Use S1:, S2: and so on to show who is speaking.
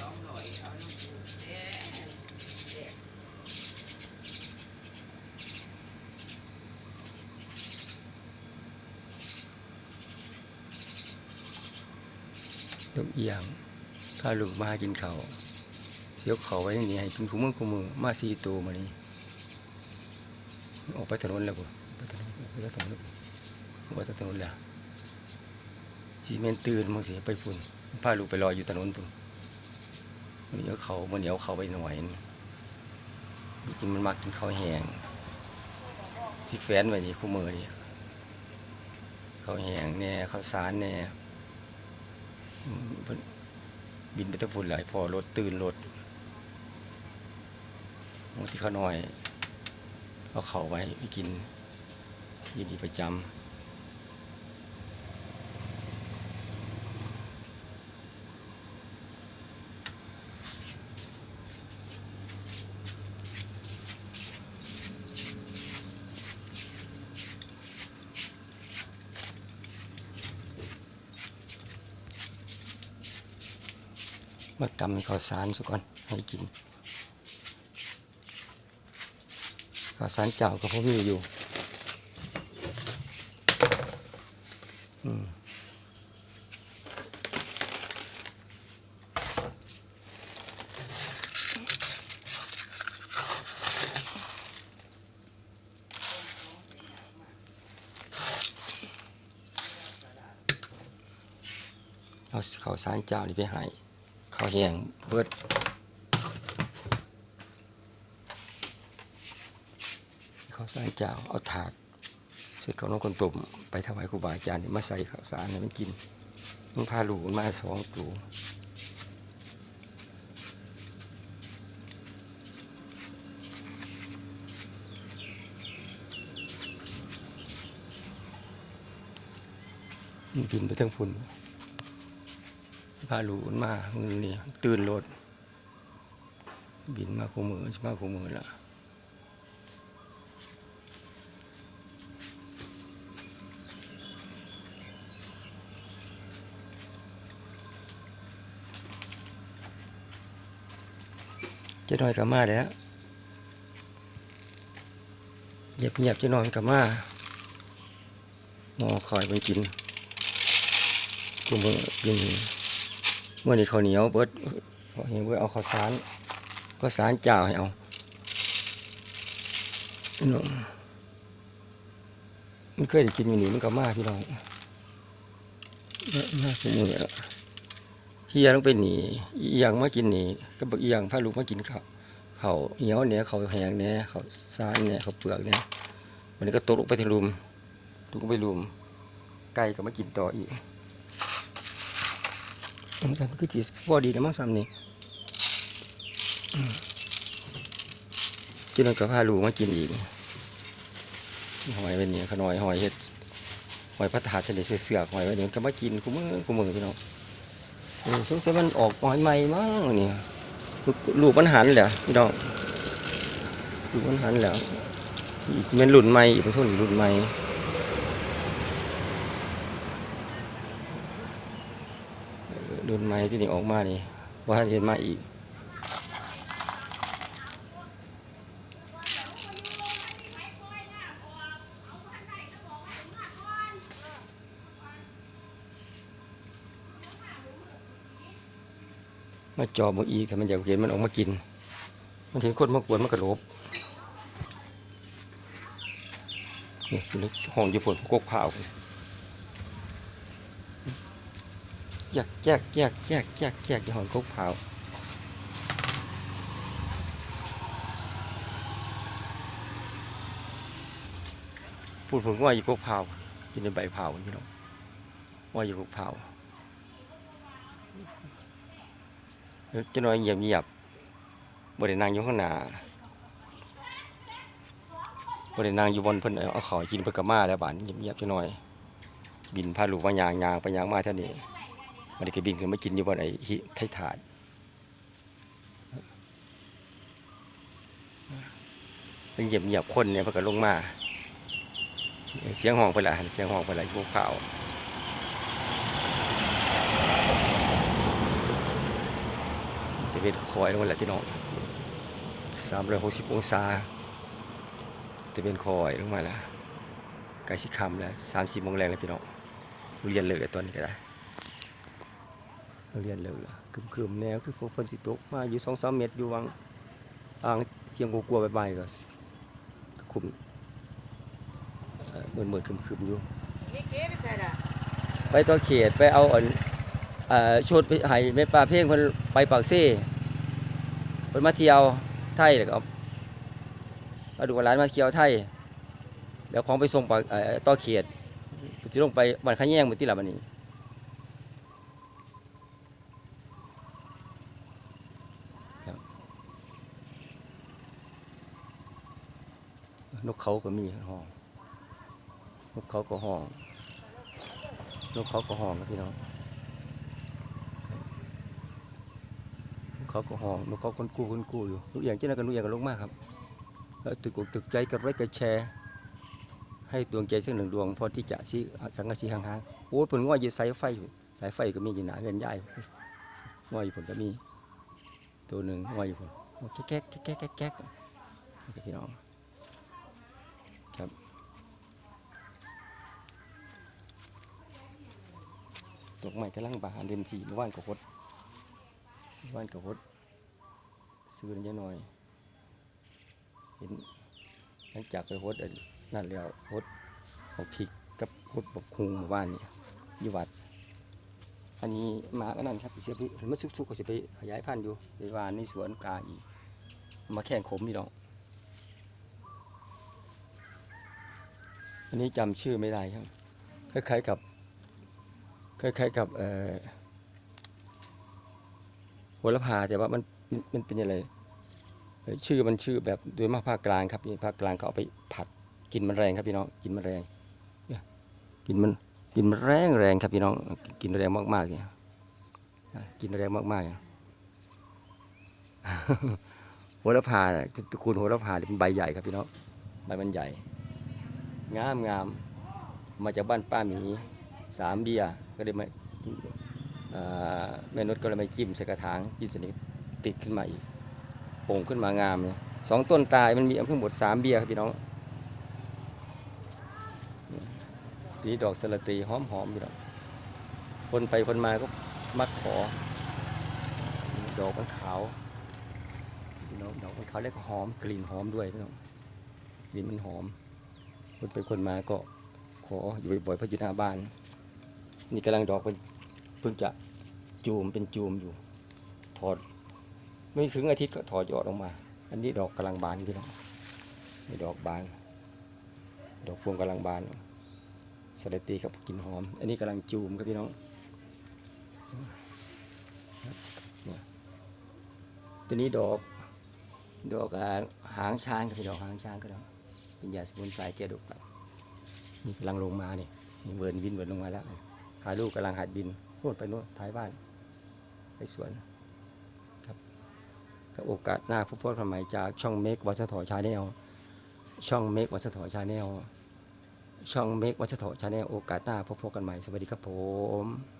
S1: สองร้อยเอาน้ำปู
S2: กเอียงพาลูกมากินเขายกเขาไว้อย่างนี้ให้กินคู่มือคู่มือมาสี่ตัวมานี่ออกไปถนนแล้วบ่ไปถนนไปถนนออกไปถนนแล้วสีเมนตื่นมึงเสิไปฝุ่นพาลูกไปรออยู่ถนนปุ่น มันนี้เอาเขามันเหนียวเขาไปหน่อยนี่กินมันมักกินข้าวแห้งที่แฟนไว้นี่คู่มือนี่ข้าวแห้งแน่ข้าวสารแน่อืมเพิ่นบินไปตะพุ่นหลายพอรถตื่นรถบางที่เขาหน่อยเอาเขาไว้ไปกินยินดีประจำ มาตำข้าวสารสักก่อนให้กินข้าวสารเจ้าก็พอมีอยู่อืมเอาข้าวสารเจ้านี่ไปให้ ข้าวแห้งเบิดข้าวสารเจ้าเอาถาดเสร็จเขาน้องคนตุ่มไปถวายครูบาอาจารย์นี่มาใส่ข้าวสารให้มันกินมันพาลูกมาสองตัวมันบินไปทั้งพุ่น พาลูกมันมามือนี่ตื่นรถบินมาคู่มือช่มาคู่มือละเจะน้อยกับมาแล้วเงียบเงียบๆเจะน้อยกับมาหมอคอยมันกินคู่มือกินเมื่อนี้ข้าวเหนียวเบิดเห็นว่าเอาข้าวสารข้าวสารเจ้าให้เอาพี่น้องมันเคยได้กินอยู่นี่มันก็มาพี่น้องมาสมือแล้วเฮียต้องเป็นหนีอีหยังมากินหนีก็บอกอีหยังพาลูกมากินข้าวข้าเหนียวเนี่ยข้าแหงเนี่ยข้าสารเนี่ยข้าเปลือกเนี่ยวันนี้ก็ตกลงไปที่รุมตกลงไปรุมไก่ก็มากินต่ออีก มังสันคือจีพอดีนะมังสันนี่กินแล้วก็พาลูกมากินอีกหอยเป็นนี่ยขนอยหอยเห็ดหอยพัดถาดทะเลเสือกหอยไว้เดี๋ยวก็มากินคู่มือคู่มือพี่น้องเออสงสัยมันออกหอยใหม่มั้งนี่ลูกมันหันเหรอพี่น้องลูกมันหันแล้วอีกสิเป็นรุ่นใหม่อีกเป็นส่วนรุ่นใหม่ รุ่นใหม่ที่นี่ออกมานี่ว่าเห็นมาอีกมาจอบมาอีกแต่มันอยากเห็นมันออกมากิน มันเห็นคนมากวนมันกระโลบนี่ยห้องญี่ปุ่นกกเผาแยกแยกแยกแยกแยกแยกที่หอนกกเผาวาอยู่กกเผากินในใบเผาพี่น้องว่าอยู่กกเผาเดี๋ยวจะน้อยเงียบเงียบบริเนางยู่ข้างหน้าบริเนางอยู่บนเพิ่นเอาเขากินเพิ่นกมาแล้วบานเงียบเงียบจะน้อย บินพาลูกมายางยางไปยางมาเท่านี้ มันก็บินขึ้นมากินอยู่บนไอ้หิไทถาดเป็นเหยียบเหยียบคนเนี่ยมันก็ลงมา เสียงห้องไปละเสียงห้องไปละพวกข่าวเป็นคอยลงมาแหละพี่น้องสามร้อยหกสิบองศาจะเป็นคอยลงมาแล้วใกล้สิคำแล้วสามสิบโมงแรงแล้วพี่น้องเรียนเลิกแล้วตอนนี้ก็ได้ เรียนเลิกแล้วคืมๆแนวคือฝนสิตกมาอยู่สองสามเมตรอยู่วังอ่างเทียงกลัวๆไปๆก็คุมเอ่อนเหมือนคึมๆอยู่
S1: นี่เก๋ไปใส่ละ
S2: ไปต่อเขตไปเอาอันเอ่อชุดไปให้แม่ปลาเพ่งเพิ่นไปปากเซ่เพิ่นมาเที่ยวไทยแล้วก็เอาดูวาร้านมาเที่ยวไทยแล้วของไปส่งปากต่อเขตสิลงไปบ้านขะแยงมื้อที่ละบัดนี้ นกเขาก็มีห้อง นกเขาก็ห้อง นกเขาก็ห้องครับพี่น้อง นกเขาก็ห้อง นกเขาคนกู้คนกู้อยู่ลูกอย่างเช่นนั้นกันลูกอย่างกันลงมากครับแล้วตึกอกตึกใจกับไรกับแชร์ ให้ดวงใจสักหนึ่งดวงพอที่จะซีสังกะสีห่างๆโอ้ยผลง่อยยู่สายไฟอยู่ สายไฟก็มีอยู่หนาเงินใหญ่ง่อยอยู่ผลก็มี ตัวหนึ่งง่อยอยู่ผลแก๊กแก๊กแก๊กแก๊กแก๊กนี่ครับพี่น้อง ดอกไม้กำลังบานเต็มทีเมื่อวานก็ฮดเมื่อวานก็ฮดซื้อนิดหน่อย เห็นหลังจากไปฮดนั่นแล้วฮดเอาพริกกับฮดบักคุงเมื่อวานนี่อยู่วัด อันนี้หมาก็นั่นครับเสียไปเห็นมันสุกๆก็สิไปขยายพันธุ์อยู่ไปวานในสวนกาอีกมาแข่งขมนี่ดอกอันนี้จำชื่อไม่ได้ครับคล้ายๆกับ คล้ายๆกับโหระพาแต่ว่ามันมันเป็นยังไงชื่อมันชื่อแบบโดยมากภาคกลางครับนี่ภาคกลางเขาเอาไปผัดกินมันแรงครับพี่น้องกินมันแรงกินมันกินมันแรงแรงครับพี่น้องกินแรงมากๆเนี่ยกินแรงมากๆเนี่ยโหระพาเนี่ยตระกูลโหระพาเนี่ยเป็นใบใหญ่ครับพี่น้องใบมันใหญ่ งามงามมาจากบ้านป้าหมีสามเบียร์ ก็เลยมาอ่แม่นุชก็เลยมาจิ้มใส่กระถางจิ้มใส่นี้ติดขึ้นมาอีกโป่งขึ้นมางามเลยสองต้นตายมันมีทั้งหมดสามเบียร์ครับพี่น้องนี่ดอกสลัตีหอมหอมพี่น้องคนไปคนมาก็มักขอ ดอกมันขาวพี่น้องดอกมันขาวแล้วก็หอมกลิ่นหอมด้วยพี่น้องกลิ่นมันหอมคนไปคนมาก็ขออยู่บ่อยๆเพราะอยู่หน้าบ้าน นี่กำลังดอกเป็นเพิ่งจะจูมเป็นจูมอยู่ ถอด ไม่ถึงอาทิตย์ก็ถอดยอดออกมา อันนี้ดอกกำลังบานพี่น้องนี่ดอกบาน ดอกพวงกำลังบานสลัดตีกับกลินหอม อันนี้กำลังจูมครับพี่น้องนี่ตัวนี้ดอกดอกหางช้างครับพี่ดอกหางช้างก็ได้เป็นยาสมุนไพรแก้ดกตับนี่กำลังลงมาเนี่ยเวิร์นวินเวิร์นลงมาแล้ว หาลูกกำลังหัดบินโน่นไปโน่นท้ายบ้าน ไปสวนครับก็โอกาสหน้าพบกันใหม่จากช่องเมกวัสถอชาแนลช่องเมกวัสถอชาแนลช่องเมกวัสถอชาแนลโอกาสหน้าพบกันใหม่ สวัสดีครับผม